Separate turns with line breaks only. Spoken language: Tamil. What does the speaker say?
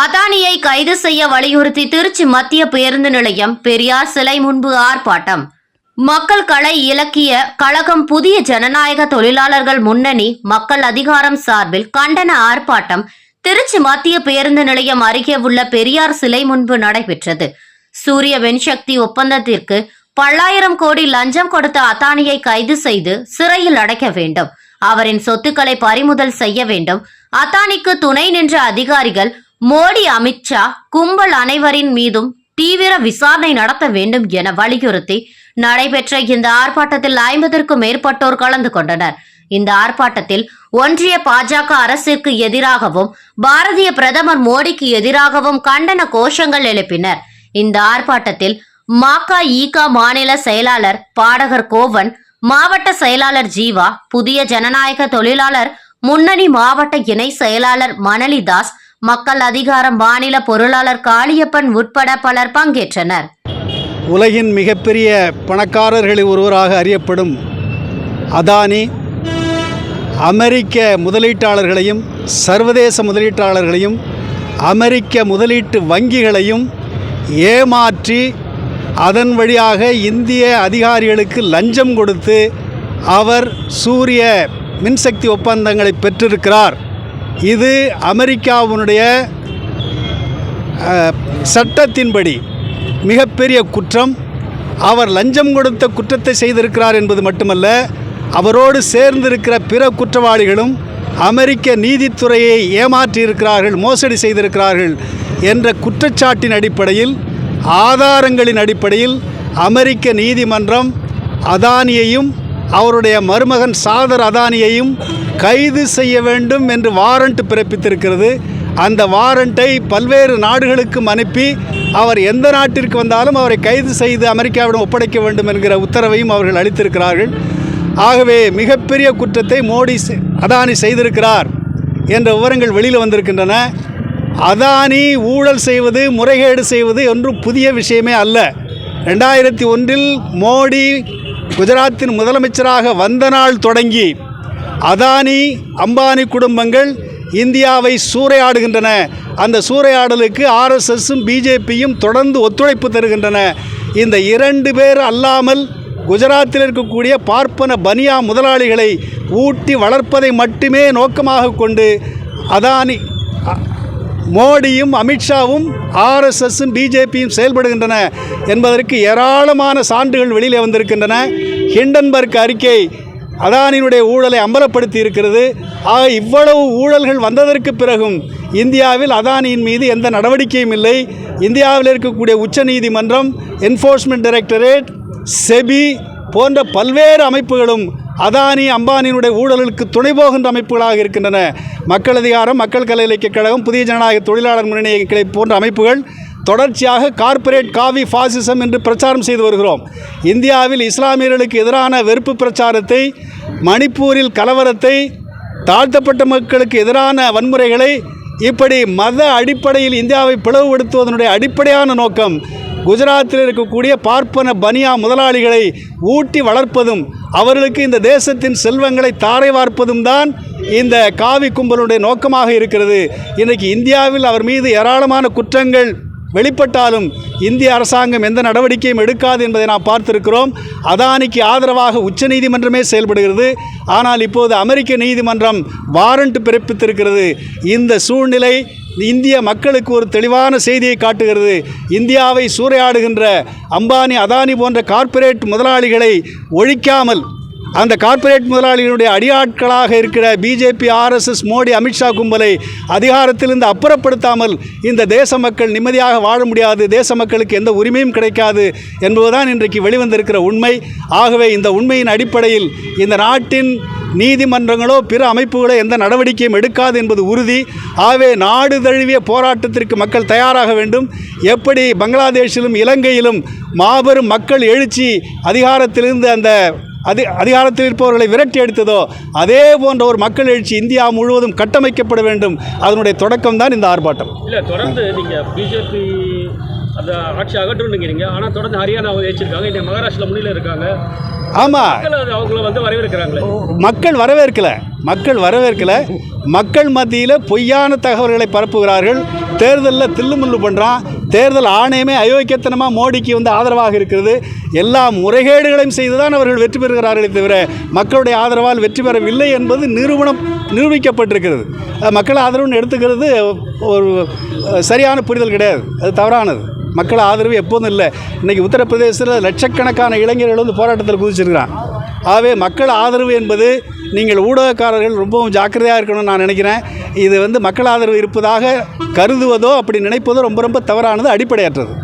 அதானியை கைது செய்ய வலியுறுத்தி திருச்சி மத்திய பேருந்து நிலையம் பெரியார் சிலை முன்பு ஆர்ப்பாட்டம். மக்கள் கலை இலக்கிய கழகம் புதிய ஜனநாயக தொழிலாளர்கள் முன்னணி மக்கள் அதிகாரம் சார்பில் கண்டன ஆர்ப்பாட்டம் திருச்சி மத்திய பேருந்து நிலையம் அருகே உள்ள பெரியார் சிலை முன்பு நடைபெற்றது. சூரிய வெண்சக்தி ஒப்பந்தத்திற்கு பல்லாயிரம் கோடி லஞ்சம் கொடுத்த அதானியை கைது செய்து சிறையில் அடைக்க வேண்டும். அவரின் சொத்துக்களை பறிமுதல் செய்ய வேண்டும். அத்தானிக்கு துணை நின்ற அதிகாரிகள் மோடி அமித்ஷா கும்பல் அனைவரின் மீதும் தீவிர விசாரணை நடத்த வேண்டும் என வலியுறுத்தி நடைபெற்ற இந்த ஆர்ப்பாட்டத்தில் ஐம்பதற்கும் மேற்பட்டோர் கலந்து கொண்டனர். இந்த ஆர்ப்பாட்டத்தில் ஒன்றிய பாஜக அரசிற்கு எதிராகவும் பாரதிய பிரதமர் மோடிக்கு எதிராகவும் கண்டன கோஷங்கள் எழுப்பினர். இந்த ஆர்ப்பாட்டத்தில் மாகா ஈகா மாநில செயலாளர் பாடகர் கோவன் மாவட்ட செயலாளர் ஜீவா புதிய ஜனநாயக தொழிலாளர் முன்னணி மாவட்ட இணை செயலாளர் மணலிதாஸ் மக்கள் அதிகாரம் மாநில பொருளாளர் காளியப்பன் உட்பட பலர் பங்கேற்றனர்.
உலகின் மிகப்பெரிய பணக்காரர்களில் ஒருவராக அறியப்படும் அதானி அமெரிக்க முதலீட்டாளர்களையும் சர்வதேச முதலீட்டாளர்களையும் அமெரிக்க முதலீட்டு வங்கிகளையும் ஏமாற்றி அதன் வழியாக இந்திய அதிகாரிகளுக்கு லஞ்சம் கொடுத்து அவர் சூரிய மின்சக்தி ஒப்பந்தங்களை பெற்றிருக்கிறார். இது அமெரிக்காவினுடைய சட்டத்தின்படி மிகப்பெரிய குற்றம். அவர் லஞ்சம் கொடுத்த குற்றத்தை செய்திருக்கிறார் என்பது மட்டுமல்ல அவரோடு சேர்ந்திருக்கிற பிற குற்றவாளிகளும் அமெரிக்க நீதித்துறையை ஏமாற்றியிருக்கிறார்கள் மோசடி செய்திருக்கிறார்கள் என்ற குற்றச்சாட்டின் அடிப்படையில் ஆதாரங்களின் அடிப்படையில் அமெரிக்க நீதிமன்றம் அதானியையும் அவருடைய மருமகன் சாதர் அதானியையும் கைது செய்ய வேண்டும் என்று வாரண்ட் பிறப்பித்திருக்கிறது. அந்த வாரண்ட்டை பல்வேறு நாடுகளுக்கும் அனுப்பி அவர் எந்த நாட்டிற்கு வந்தாலும் அவரை கைது செய்து அமெரிக்காவிடம் ஒப்படைக்க வேண்டும் என்கிற உத்தரவையும் அவர்கள் அளித்திருக்கிறார்கள். ஆகவே மிகப்பெரிய குற்றத்தை மோடி அதானி செய்திருக்கிறார் என்ற விவரங்கள் வெளியில் வந்திருக்கின்றன. அதானி ஊழல் செய்வது முறைகேடு செய்வது ஒன்றும் புதிய விஷயமே அல்ல. ரெண்டாயிரத்தி ஒன்றில் மோடி குஜராத்தின் முதலமைச்சராக வந்த நாள் தொடங்கி அதானி அம்பானி குடும்பங்கள் இந்தியாவை சூறையாடுகின்றன. அந்த சூறையாடலுக்கு ஆர்எஸ்எஸும் பிஜேபியும் தொடர்ந்து ஒத்துழைப்பு தருகின்றன. இந்த இரண்டு பேர் அல்லாமல் குஜராத்தில் இருக்கக்கூடிய பார்ப்பன பனியா முதலாளிகளை ஊட்டி வளர்ப்பதை மட்டுமே நோக்கமாக கொண்டு அதானி மோடியும் அமித்ஷாவும் ஆர்எஸ்எஸும் பிஜேபியும் செயல்படுகின்றன என்பதற்கு ஏராளமான சான்றுகள் வெளியிலே வந்திருக்கின்றன. ஹிண்டன்பர்க் அறிக்கை அதானியினுடைய ஊழலை அம்பலப்படுத்தி இருக்கிறது. ஆக இவ்வளவு ஊழல்கள் வந்ததற்கு பிறகும் இந்தியாவில் அதானியின் மீது எந்த நடவடிக்கையும் இல்லை. இந்தியாவில் இருக்கக்கூடிய உச்சநீதிமன்றம் என்ஃபோர்ஸ்மெண்ட் டைரக்டரேட் செபி போன்ற பல்வேறு அமைப்புகளும் அதானி அம்பானியினுடைய ஊழலுக்கு துணை போகின்ற அமைப்புகளாக இருக்கின்றன. மக்கள் அதிகாரம் மக்கள் கலை இலக்கிய கழகம் புதிய ஜனநாயக தொழிலாளர் முன்னணி கிளை போன்ற அமைப்புகள் தொடர்ச்சியாக கார்ப்பரேட் காவி ஃபாசிசம் என்று பிரச்சாரம் செய்து வருகிறோம். இந்தியாவில் இஸ்லாமியர்களுக்கு எதிரான வெறுப்பு பிரச்சாரத்தை மணிப்பூரில் கலவரத்தை தாழ்த்தப்பட்ட மக்களுக்கு எதிரான வன்முறைகளை இப்படி மத அடிப்படையில் இந்தியாவை பிளவுபடுத்துவதனுடைய அடிப்படையான நோக்கம் குஜராத்தில் இருக்கக்கூடிய பார்ப்பன பனியா முதலாளிகளை ஊட்டி வளர்ப்பதும் அவர்களுக்கு இந்த தேசத்தின் செல்வங்களை தாரை வார்ப்பதும் தான் இந்த காவி கும்பலுடைய நோக்கமாக இருக்கிறது. இன்றைக்கு இந்தியாவில் அவர் மீது ஏராளமான குற்றங்கள் வெளிப்பட்டாலும் இந்திய அரசாங்கம் எந்த நடவடிக்கையும் எடுக்காது என்பதை நாம் பார்த்திருக்கிறோம். அதானிக்கு ஆதரவாக உச்சநீதிமன்றமே செயல்படுகிறது. ஆனால் இப்போது அமெரிக்க நீதிமன்றம் வாரண்ட் பிறப்பித்திருக்கிறது. இந்த சூழ்நிலை இந்திய மக்களுக்கு ஒரு தெளிவான செய்தியை காட்டுகிறது. இந்தியாவை சூறையாடுகின்ற அம்பானி அதானி போன்ற கார்ப்பரேட் முதலாளிகளை ஒழிக்காமல் அந்த கார்ப்பரேட் முதலாளிகளுடைய அடியாட்களாக இருக்கிற பிஜேபி ஆர்எஸ்எஸ் மோடி அமித்ஷா கும்பலை அதிகாரத்திலிருந்து அப்புறப்படுத்தாமல் இந்த தேச மக்கள் நிம்மதியாக வாழ முடியாது தேச மக்களுக்கு எந்த உரிமையும் கிடைக்காது என்பதுதான் இன்றைக்கு வெளிவந்திருக்கிற உண்மை. ஆகவே இந்த உண்மையின் அடிப்படையில் இந்த நாட்டின் நீதிமன்றங்களோ பிற அமைப்புகளோ எந்த நடவடிக்கையும் எடுக்காது என்பது உறுதி. ஆகவே நாடு தழுவிய போராட்டத்திற்கு மக்கள் தயாராக வேண்டும். எப்படி பங்களாதேஷிலும் இலங்கையிலும் மாபெரும் மக்கள் எழுச்சி அதிகாரத்திலிருந்து அந்த அது அதிகாரத்தில் இருப்பவர்களை விரட்டி அடித்ததோ அதே போன்ற ஒரு மக்கள் எழுச்சி இந்தியா முழுவதும் கட்டமைக்கப்பட வேண்டும். அதனுடைய தொடக்கம் தான் இந்த ஆர்ப்பாட்டம்.
இல்லை தொடர்ந்து நீங்கள் பிஜேபி அந்த ஆட்சி அகற்றுங்கிறீங்க ஆனால் தொடர்ந்து ஹரியானாவை வச்சிருக்காங்க இந்த மகாராஷ்டிரா முன்னில இருக்காங்க.
ஆமாம்
அவங்கள வந்து வரவேற்கிறாங்களே.
மக்கள் வரவேற்கல. மக்கள் வரவேற்கல. மக்கள் மத்தியில் பொய்யான தகவல்களை பரப்புகிறார்கள். தேர்தலில் தில்லுமுள்ளு பண்ணுறான் தேர்தல் ஆணையமே அயோக்கியத்தனமாக மோடிக்கு வந்து ஆதரவாக இருக்கிறது. எல்லா முறைகேடுகளையும் செய்து தான் அவர்கள் வெற்றி பெறுகிறார்களே தவிர மக்களுடைய ஆதரவால் வெற்றி பெறவில்லை என்பது நிறுவனம் நிரூபிக்கப்பட்டிருக்கிறது. மக்கள் ஆதரவுன்னு எடுத்துக்கிறது ஒரு சரியான புரிதல் கிடையாது. அது தவறானது. மக்கள் ஆதரவு எப்போதும் இல்லை. இன்றைக்கி உத்தரப்பிரதேசத்தில் லட்சக்கணக்கான இளைஞர்கள் வந்து போராட்டத்தில் குதிச்சிருக்கிறான் ஆகவே மக்கள் ஆதரவு என்பது நீங்கள் ஊடகக்காரர்கள் ரொம்பவும் ஜாக்கிரதையாக இருக்கணும்னு நான் நினைக்கிறேன். இது வந்து மக்கள் ஆதரவு இருப்பதாக கருதுவதோ அப்படி நினைப்பதோ ரொம்ப ரொம்ப தவறானது அடிப்படையற்றது.